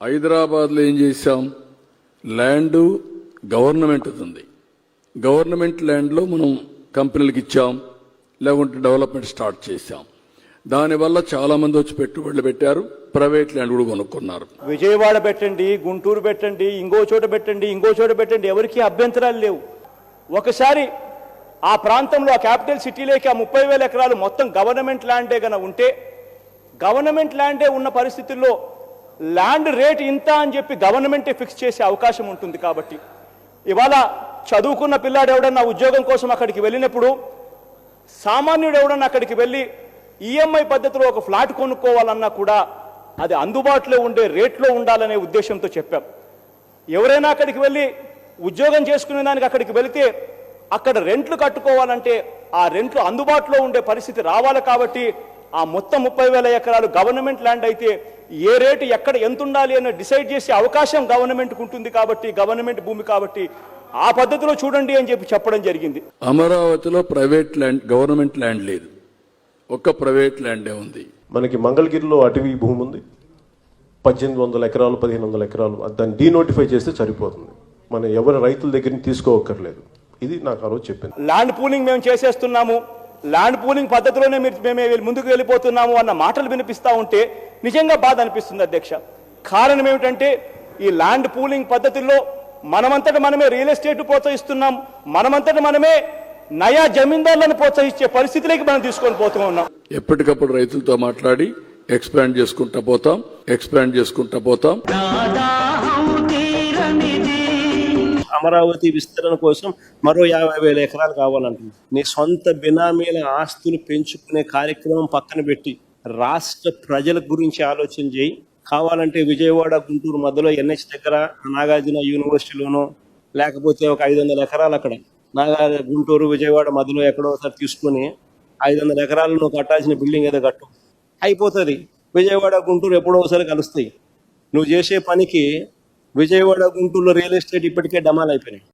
హైదరాబాద్లో ఏం చేశాం? ల్యాండ్ గవర్నమెంట్ ఉంది గవర్నమెంట్ ల్యాండ్లో మనం కంపెనీలకు ఇచ్చాం లేకుంటే డెవలప్మెంట్ స్టార్ట్ చేశాం. దానివల్ల చాలామంది వచ్చి పెట్టుబడులు పెట్టారు ప్రైవేట్ ల్యాండ్ కూడా కొనుక్కున్నారు. విజయవాడ పెట్టండి గుంటూరు పెట్టండి ఇంకో చోట పెట్టండి ఇంకో చోట పెట్టండి ఎవరికీ అభ్యంతరాలు లేవు. ఒకసారి ఆ ప్రాంతంలో ఆ క్యాపిటల్ సిటీలోకి ఆ ముప్పై వేల ఎకరాలు మొత్తం గవర్నమెంట్ ల్యాండే కనుక ఉంటే గవర్నమెంట్ ల్యాండే ఉన్న పరిస్థితుల్లో ల్యాండ్ రేట్ ఇంత అని చెప్పి గవర్నమెంటే ఫిక్స్ చేసే అవకాశం ఉంటుంది కాబట్టి. ఇవాళ చదువుకున్న పిల్లాడు ఎవడన్నా ఉద్యోగం కోసం అక్కడికి వెళ్ళినప్పుడు సామాన్యుడు ఎవడన్నా అక్కడికి వెళ్ళి ఈఎంఐ పద్ధతిలో ఒక ఫ్లాట్ కొనుక్కోవాలన్నా కూడా అది అందుబాటులో ఉండే రేట్లో ఉండాలనే ఉద్దేశంతో చెప్పాం. ఎవరైనా అక్కడికి వెళ్ళి ఉద్యోగం చేసుకునే దానికి అక్కడికి వెళితే అక్కడ రెంట్లు కట్టుకోవాలంటే ఆ రెంట్లు అందుబాటులో ఉండే పరిస్థితి రావాలి కాబట్టి ఆ మొత్తం ముప్పై వేల ఎకరాలు గవర్నమెంట్ ల్యాండ్ అయితే ఏ రేటు ఎక్కడ ఎంత ఉండాలి అని డిసైడ్ చేసే అవకాశం గవర్నమెంట్కి ఉంటుంది కాబట్టి గవర్నమెంట్ భూమి కాబట్టి ఆ పద్ధతిలో చూడండి అని చెప్పి చెప్పడం జరిగింది. అమరావతిలో ప్రైవేట్ ల్యాండ్ గవర్నమెంట్ ల్యాండ్ లేదు. ఒక్క ప్రైవేట్ ల్యాండే ఉంది. మనకి మంగళగిరిలో అటవీ భూమి ఉంది. పద్దెనిమిది వందల ఎకరాలు పదిహేను వందల ఎకరాలు. దాన్ని డీనోటిఫై చేస్తే సరిపోతుంది. మనం ఎవరి రైతుల దగ్గర నుంచి తీసుకోవక్కర్లేదు ఇది నాకు ఆ రోజు చెప్పింది. ల్యాండ్ పూలింగ్ మేము చేసేస్తున్నాము. ల్యాండ్ పూలింగ్ పద్ధతిలోనే మీరు మేము ముందుకు వెళ్ళిపోతున్నాము అన్న మాటలు వినిపిస్తా ఉంటే నిజంగా బాధ అనిపిస్తుంది అధ్యక్ష. కారణం ఏమిటంటే ఈ ల్యాండ్ పూలింగ్ పద్ధతుల్లో మనమంతట మనమే రియల్ ఎస్టేట్ ప్రోత్సహిస్తున్నాం. మనమంతట మనమే నయా జమీందారులను ప్రోత్సహించే పరిస్థితిలోకి మనం తీసుకొని పోతూ ఉన్నాం. ఎప్పటికప్పుడు రైతులతో మాట్లాడి ఎక్స్పాండ్ చేసుకుంటా పోతాం ఎక్స్పాండ్ చేసుకుంటా పోతాం. అమరావతి విస్తరణ కోసం మరో యాభై వేల ఎకరాలు కావాలంటుంది. నీ సొంత బినామీల ఆస్తులు పెంచుకునే కార్యక్రమం పక్కన పెట్టి రాష్ట్ర ప్రజల గురించి ఆలోచన చేయి. కావాలంటే విజయవాడ గుంటూరు మధ్యలో ఎన్హెచ్ దగ్గర నాగార్జున యూనివర్సిటీలోనో లేకపోతే ఒక ఐదు వందల ఎకరాలు అక్కడ. నాగా గుంటూరు విజయవాడ మధ్యలో ఎక్కడో ఒకసారి తీసుకొని ఐదు వందల ఎకరాలు నువ్వు కట్టాల్సిన బిల్డింగ్ ఏదో కట్టు. అయిపోతుంది. విజయవాడ గుంటూరు ఎప్పుడో ఒకసారి కలుస్తాయి. నువ్వు చేసే పనికి విజయవాడ గుంటూరులో రియల్ ఎస్టేట్ ఇప్పటికే డమాల్ అయిపోయినాయి